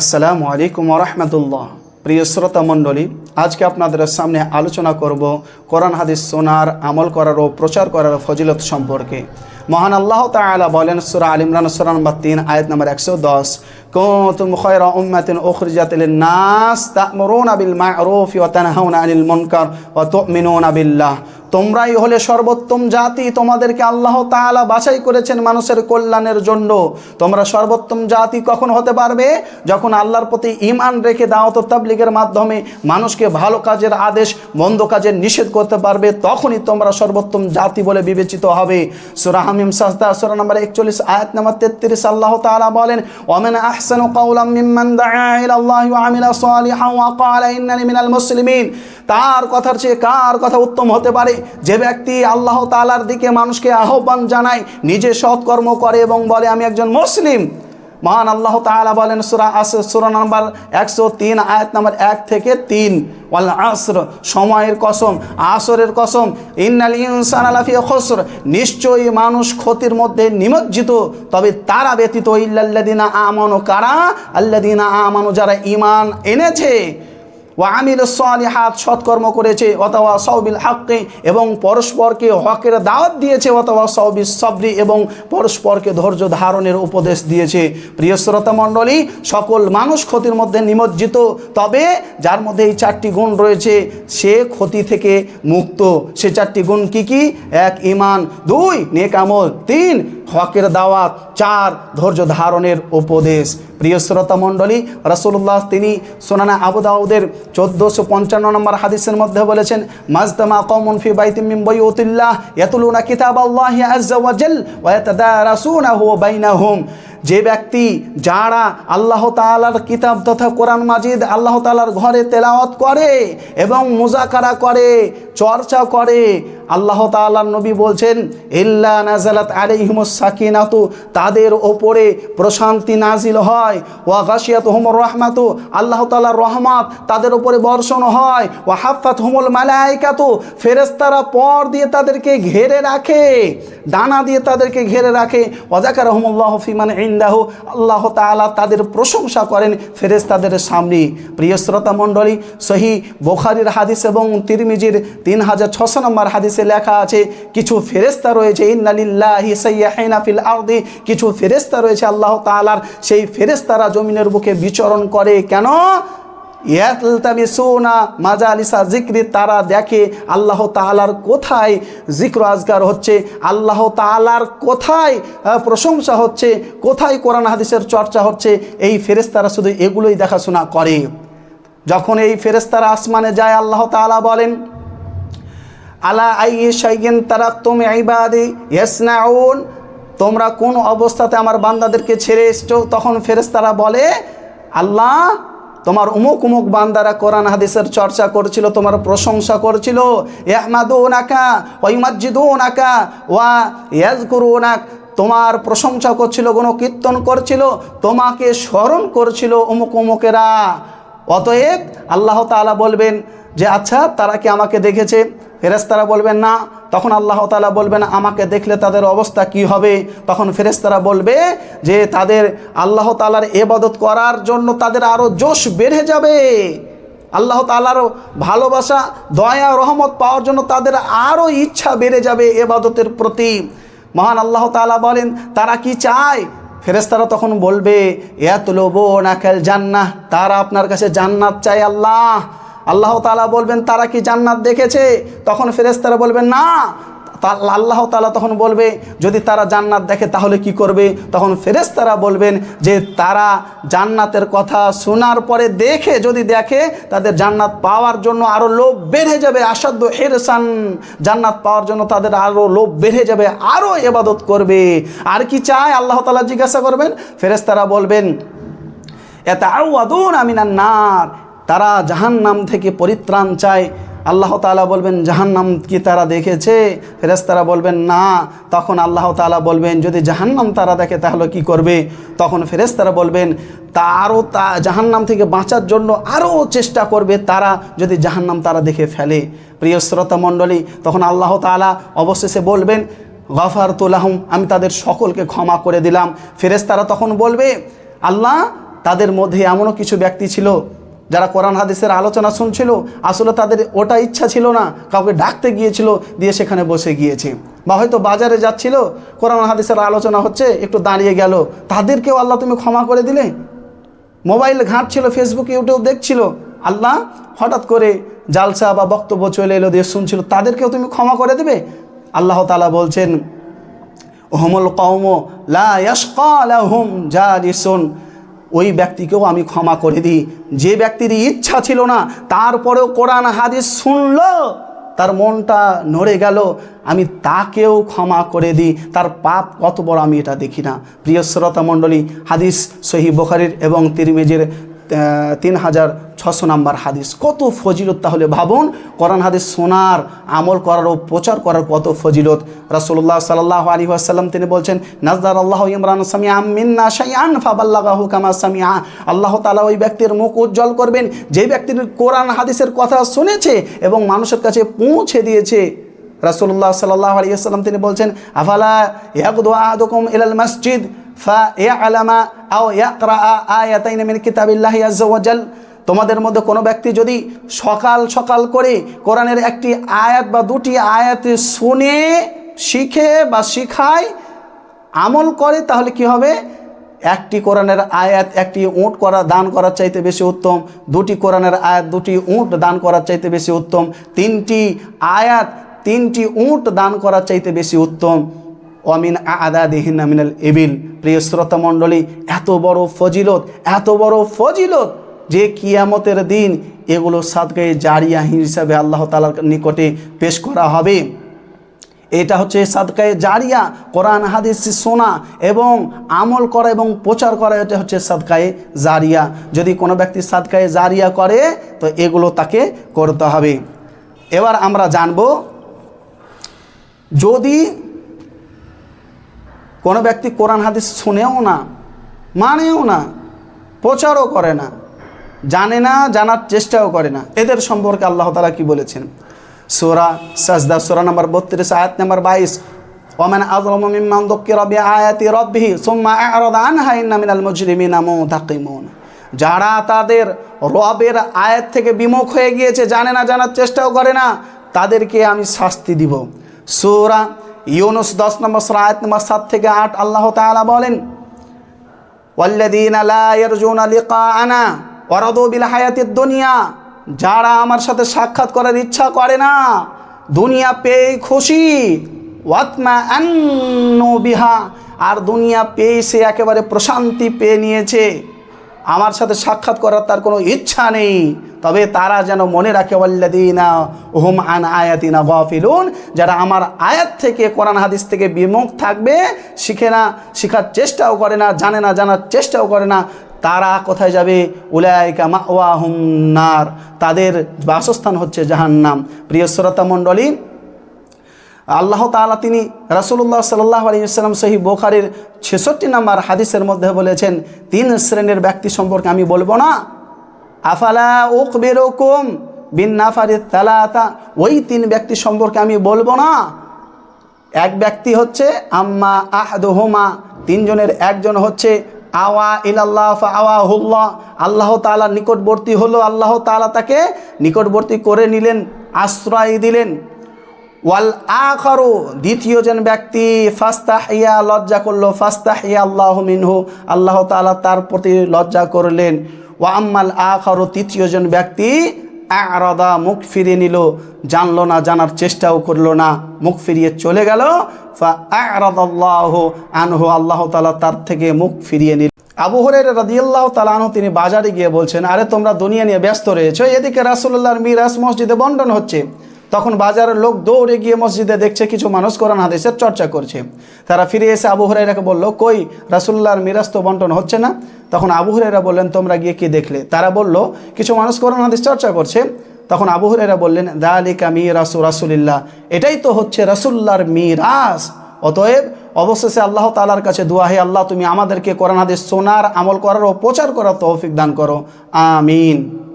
আসসালামু আলাইকুম রহমতুল্লাহ। প্রিয় শ্রোতা মণ্ডলী, আজকে আপনাদের সামনে আলোচনা করব কোরআন, হাদিস, সোনার আমল করার ও প্রচার করার ফজিলত সম্পর্কে। মহান আল্লাহ তাআলা বলেন, সূরা আল ইমরান, সূরা নম্বর তিন, আয়াত নম্বর একশো দশ, কুনতুম খায়রা উম্মাতিন উখরিজাত লিন-নাস তা'মুরুনা বিল মা'রুফি ওয়া তানহাউনা আনিল মুনকার ওয়া তু'মিনুনা বিল্লাহ। তোমরাই হলে সর্বোত্তম জাতি, তোমাদেরকে আল্লাহ তাআলা বাছাই করেছেন মানুষের কল্যাণের জন্য। তোমরা সর্বোত্তম জাতি কখন হতে পারবে? যখন আল্লাহর প্রতি ইমান রেখে দাওয়াত তাবলিগের মাধ্যমে মানুষকে ভালো কাজের আদেশ, মন্দ কাজের নিষেধ করতে পারবে, তখনই তোমরা সর্বোত্তম জাতি বলে বিবেচিত হবে। সূরা হামিম সাজদা, সূরা নম্বর 41 আয়াত নম্বর 33 আল্লাহ তাআলা বলেন, ওয়ামান আহসান কাওলাম মিম্মান দাআ ইলাল্লাহি ওয়া আমিলা সালিহান ওয়া ক্বালা ইন্নানি মিনাল মুসলিমিন। তার কথার চেয়ে কার কথা উত্তম হতে পারে? যে ব্যক্তি আল্লাহ তালার দিকে মানুষকে আহ্বান জানায়, নিজে সৎকর্ম করে এবং বলে, আমি একজন মুসলিম। মহান আল্লাহ তাআলা বলেন, সুরা আস, সুরা নাম্বার একশো তিন, আয়াত নাম্বার এক থেকে তিন। আসর, সময়ের কসম, আসরের কসম। ইন্নাল ইনসান আলাফি খসর, নিশ্চয়ই মানুষ ক্ষতির মধ্যে নিমজ্জিত। তবে তারা ব্যতীত ইল্লাল্লাযিনা আমানু, কারা? আল্লাযিনা আমানু যারা ঈমান এনেছে ওয়া আমিল সালিহাত, সৎকর্ম করেছে অথবা সৌবিল হাক্কে, এবং পরস্পরকে হকের দাওয়াত দিয়েছে অথবা সৌবিল সবরি, এবং পরস্পরকে ধৈর্য ধারণের উপদেশ দিয়েছে। প্রিয় শ্রোতা মণ্ডলী, সকল মানুষ ক্ষতির মধ্যে নিমজ্জিত, তবে যার মধ্যে এই চারটি গুণ রয়েছে, সে ক্ষতি থেকে মুক্ত। সে চারটি গুণ কি কি? এক ইমান দুই নেকামল তিন হকের দাওয়াত, চার ধৈর্য ধারণের উপদেশ। প্রিয় শ্রোতা মণ্ডলী রসুল্লাহ তিনি সোনানা আবু দাউদের চোদ্দোশো পঞ্চান্ন নম্বর হাদিসের মধ্যে বলেছেন মাজদামা কমন ফি বাইতিম বাইতিল্লাহ ইয়াতুলুনা কিতাব আল্লাহ জাল ওয়া ইয়াতাদারাসুনাহু বাইনাহুম। যে ব্যক্তি যারা আল্লাহ তাআলার কিতাব তথা কোরআন মাজিদ আল্লাহ তালার ঘরে তেলাওয়াত করে এবং মুজাকারা করে, চর্চা করে, আল্লাহ তাআলার নবী বলছেন, ইল্লা নাজালাত আলাইহিমুস সাকিনাতু তাদের ওপরে প্রশান্তি নাজিল হয়। ওয়া গাশিয়াতুহুমুর রাহমাতু আল্লাহ তাআলার রহমত তাদের ওপরে বর্ষণ হয়। ওয়া হাফাতহুমুল মালাইকাতু ফেরেস্তারা পর দিয়ে তাদেরকে ঘেরে রাখে, ডানা দিয়ে তাদেরকে ঘেরে রাখে। ওয়াজাকারহমুল্লাহ ফিমান ইন্দাহু, আল্লাহ তালা তাদের প্রশংসা করেন ফেরেশতাদের সামনে। প্রিয় শ্রোতা মণ্ডলী, সহি বোখারির হাদিস এবং তিরমিজির তিন হাজার ছশো নম্বর হাদিসে লেখা আছে, কিছু ফেরেস্তা রয়েছে, ইন্নালিল্লাহি সাইয়াহিনা ফিল আরদি, কিছু ফেরেস্তা রয়েছে আল্লাহ তালার সেই ফেরেস্তারা জমিনের বুকে বিচরণ করে। কেন? ইয়াতলতামিসুনা মাজালিসা জিক্রি তারা দেখে আল্লাহ তাআলার কোথায় জিক্র আজগার হচ্ছে, আল্লাহ তাআলার কোথায় প্রশংসা হচ্ছে, কোথায় কোরআন হাদিসের চর্চা হচ্ছে, এই ফেরেস্তারা শুধু এগুলোই দেখাশোনা করে। যখন এই ফেরেস্তারা আসমানে যায়, আল্লাহ তাআলা বলেন, আলা আই শাইগেন তারা তুমি ইবাদি ইয়াসনাউন? তোমরা কোন অবস্থাতে আমার বান্দাদেরকে ছেড়ে এসছো? তখন ফেরেশতারা বলে, আল্লাহ তোমার উমুক উমুক বান্দারা কোরআন হাদিসের চর্চা করছিল, তোমার প্রশংসা করছিল। তোমার প্রশংসা করছিল কোনো কীর্তন করছিল, তোমাকে স্মরণ করছিল অমুক অমুকেরা অতএব আল্লাহ তালা বলবেন যে আচ্ছা তারা কি আমাকে দেখেছে? ফেরেস্তারা বলবেন, না। তখন আল্লাহ তালা বলবেন, আমাকে দেখলে তাদের অবস্থা কি হবে? তখন ফেরেস্তারা বলবে যে, তাদের আল্লাহ তাআলার এবাদত করার জন্য তাদের আরও জোশ বেড়ে যাবে। আল্লাহ তাআলার ভালোবাসা, দয়া, রহমত পাওয়ার জন্য তাদের আরও ইচ্ছা বেড়ে যাবে এবাদতের প্রতি। মহান আল্লাহ তালা বলেন, তারা কি চায়? ফেরেস্তারা তখন বলবে এত লোবো না নাকেল জান্নাহ, তারা আপনার কাছে জান্নাত চায় আল্লাহ। আল্লাহ তালা বলবেন, তারা কি জান্নাত দেখেছে? তখন ফেরেস্তারা বলবেন, না। আল্লাহ তালা তখন বলবে, যদি তারা জান্নাত দেখে তাহলে কি করবে? তখন ফেরেস্তারা বলবেন যে, তারা জান্নাতের কথা শোনার পরে দেখে, যদি দেখে, তাদের জান্নাত পাওয়ার জন্য আরও লোভ বেড়ে যাবে। আসাধ্য হেরসান, জান্নাত পাওয়ার জন্য তাদের আরও লোভ বেড়ে যাবে আরও এবাদত করবে। আর কি চায় আল্লাহ তালা জিজ্ঞাসা করবেন? ফেরেস্তারা বলবেন এত আউয়াদুন আমিনান নার। তারা জাহান্নাম থেকে পরিত্রাণ চায়। আল্লাহ তাআলা বলবেন, জাহান্নাম কি তারা দেখেছে? ফেরেশতারা বলবেন, না। তখন আল্লাহ তাআলা বলবেন, যদি জাহান্নাম তারা দেখে, তাহলে কি করবে? তখন ফেরেশতারা বলবেন, তা আরও তা জাহান্নাম থেকে বাঁচার জন্য আরও চেষ্টা করবে তারা যদি জাহান্নাম তারা দেখে ফেলে। প্রিয় শ্রোতা মণ্ডলী, তখন আল্লাহ তাআলা অবশেষে বলবেন গফার তুলাহম আমি তাদের সকলকে ক্ষমা করে দিলাম। ফেরেশতারা তখন বলবে, আল্লাহ, তাদের মধ্যে এমনও কিছু ব্যক্তি ছিল যারা কোরআন হাদিসের আলোচনা শুনছিল, আসলে তাদের ওটা ইচ্ছা ছিল না, কাউকে ডাকতে গিয়েছিল, দিয়ে সেখানে বসে গিয়েছে। বা হয়তো বাজারে যাচ্ছিল, কোরআন হাদিসের আলোচনা হচ্ছে, একটু দাঁড়িয়ে গেল। তাদেরকেও আল্লাহ তুমি ক্ষমা করে দিলে? মোবাইল ঘাঁটছিল ফেসবুক ইউটিউব দেখছিল, আল্লাহ হঠাৎ করে জালসা বা বক্তব্য চলে এলো, দিয়ে শুনছিল, তাদেরকেও তুমি ক্ষমা করে দেবে? আল্লাহ তালা বলছেন হোমল কৌম লা ইয়াশকা লাহুম জালিসুন। ওই ব্যক্তিকেও আমি ক্ষমা করে দিই। যে ব্যক্তির ইচ্ছা ছিল না, তারপরেও কোরআন হাদিস শুনল, তার মনটা নড়ে গেল, আমি তাকেও ক্ষমা করে দিই। তার পাপ কত বড় আমি এটা দেখি না। প্রিয় শ্রোতা মণ্ডলী, হাদিস সহি বোখারির এবং তিরমেজের তিন হাজার ছশো নাম্বার হাদিস। কত ফজিলত তাহলে ভাবুন, কোরআন হাদিস সোনার আমল করার ও প্রচার করার কত ফজিলত। রাসুল্লাহ সাল আলী আসাল্লাম তিনি বলছেন নাজদার আল্লাহ ইমরান সামি আমিন্না শাইয়ান ফাবাল্লাহ কামা সামিয়া আল্লাহ তালা ওই ব্যক্তির মুখ উজ্জ্বল করবেন, যে ব্যক্তির কোরআন হাদিসের কথা শুনেছে এবং মানুষের কাছে পৌঁছে দিয়েছে। রাসুল্লাহ সাল্লাহ আলী আসাল্লাম তিনি বলছেন, আফালা ইয়াকুদ আদকুম ইলাল মসজিদ ফা ইয়া আলামা আও ইয়া আয়াতাইনা মিন কিতাবিল্লাহি আজ্জা ওয়াজাল তোমাদের মধ্যে কোনো ব্যক্তি যদি সকাল সকাল করে কোরআনের একটি আয়াত বা দুটি আয়াত শুনে, শিখে বা শিখায়, আমল করে, তাহলে কি হবে? একটি কোরআনের আয়াত একটি উঁট করা দান করার চাইতে বেশি উত্তম, দুটি কোরআনের আয়াত দুটি উঁট দান করার চাইতে বেশি উত্তম, তিনটি আয়াত তিনটি উঁট দান করার চাইতে বেশি উত্তম। অমিন আদা দেহিন মিনাল এবিল প্রিয় শ্রোতা মণ্ডলী এত বড় ফজিলত, এত বড় ফজিলত যে কিয়ামতের দিন এগুলো সাদগায়ে জারিয়া হিসাবে আল্লাহ তালার নিকটে পেশ করা হবে। এটা হচ্ছে সাদকায়ে জারিয়া, কোরআন, হাদিস শোনা এবং আমল করা এবং প্রচার করা, এটা হচ্ছে সাদকায়ে জারিয়া। যদি কোনো ব্যক্তি সাদকায়ে জারিয়া করে, তো এগুলো তাকে করতে হবে। এবার আমরা জানব, যদি কোনো ব্যক্তি কোরআন, হাদিস শুনেও না, মানেও না, প্রচারও করে না জানে না, জানার চেষ্টাও করে না। এদের সম্পর্কে আল্লাহ তালা কি বলেছেন? সোরা সাজদা, সোরা নাম্বার বত্রিশ, আয়াত নাম্বার বাইশ, ওমেন আজলম মিম্মান দক্কির রবি আয়াতি রব্বিহি সুম্মা আ'রাদা আনহা ইন্না মিনাল মুজরিমিনা মুতাকিমুন। যারা তাদের রবের আয়াত থেকে বিমুখ হয়ে গিয়েছে, জানে না, জানার চেষ্টাও করে না, তাদেরকে আমি শাস্তি দিব। সোরা ইউনুস দশ নম্বর সূরা, আয়াত নম্বর সাত থেকে আট, আল্লাহ তাআলা বলেন, ওয়াল্লাযীনা লা ইয়ারজুনা লিকাআনা। ওয়ারাদু বিল হায়াতিদ দুনিয়া, যারা আমার সাথে সাক্ষাৎ করার ইচ্ছা করে না, দুনিয়া পেয়ে খুশি ওয়াতমা বিহা, আর দুনিয়া পেয়ে সে একেবারে প্রশান্তি পেয়ে নিয়েছে। আমার সাথে সাক্ষাৎ করার তার কোনো ইচ্ছা নেই, তবে তারা যেন মনে রাখে ওয়াল্লাদিনা হুম আন আয়াতিনা গফিলুন, যারা আমার আয়াত থেকে, কোরআন হাদিস থেকে বিমুখ থাকবে, শিখে না, শেখার চেষ্টাও করে না, জানে না, জানার চেষ্টাও করে না তারা কোথায় যাবে? উলায়িকা মাওয়া নার। তাদের বাসস্থান হচ্ছে জাহান্নাম। প্রিয় শ্রোতা মণ্ডলী, আল্লাহ তাআলা তিনি রাসূলুল্লাহ সাল্লাহ আলাইসাল্লাম সহি বোখারির ছেষট্টি নাম্বার হাদিসের মধ্যে বলেছেন, তিন শ্রেণির ব্যক্তি সম্পর্কে আমি বলব না। আফালা ওক বেরকম বিন নাফারি তালাতা ওই তিন ব্যক্তি সম্পর্কে আমি বলব না। এক ব্যক্তি হচ্ছে আম্মা আহদুহুমা। তিনজনের একজন হচ্ছে আওয়া ইলাল্লাহ ফা আওয়া হুল্লাহ আল্লাহ তালা নিকটবর্তী হলো আল্লাহ তাআলা তাকে নিকটবর্তী করে নিলেন, আশ্রয় দিলেন। ওয়াল আখারু, দ্বিতীয় জন ব্যক্তি, ফাস্তাহিয়া, লজ্জা করল, ফাস্তাহিয়া আল্লাহ মিনহু। আল্লাহ তাআলা তার প্রতি লজ্জা করলেন। ওয়া আম্মাল আখারু, তৃতীয় জন ব্যক্তি আরাদা মুখ ফিরিয়ে নিল, জানলো না, জানার চেষ্টাও করল না, মুখ ফিরিয়ে চলে গেল। আল্লাহ আনহু, আল্লাহ তালা তার থেকে মুখ ফিরিয়ে নিল। আবু হরের রাদিয়াল্লাহ তালানহ তিনি বাজারে গিয়ে বলছেন, আরে তোমরা দুনিয়া নিয়ে ব্যস্ত রয়েছো, এদিকে রাসুল্লাহর মিরাজ মসজিদে বন্টন হচ্ছে। তখন বাজারের লোক দৌড়ে গিয়ে মসজিদে দেখছে কিছু মানুষ কোরআন হাদিসের চর্চা করছে। তারা ফিরে এসে আবু হরাইরাকে বলল, কই রাসুল্লাহর মিরাজ তো বন্টন হচ্ছে না? তখন আবু হরাইরা বললেন, তোমরা গিয়ে কি দেখলে? তারা বলল, কিছু মানুষ কোরআন হাদিস চর্চা করছে। তখন আবু হরাইরা বললেন দা দালিকা মিরাসু রাসুলিল্লাহ। এটাই তো হচ্ছে রাসুল্লাহর মিরাজ। অতএব অবশেষে আল্লাহ তালার কাছে দোয়া, হে আল্লাহ, তুমি আমাদেরকে কোরআন হাদিস শোনার আমল করার ও প্রচার করার তৌফিক দান করো। আমিন।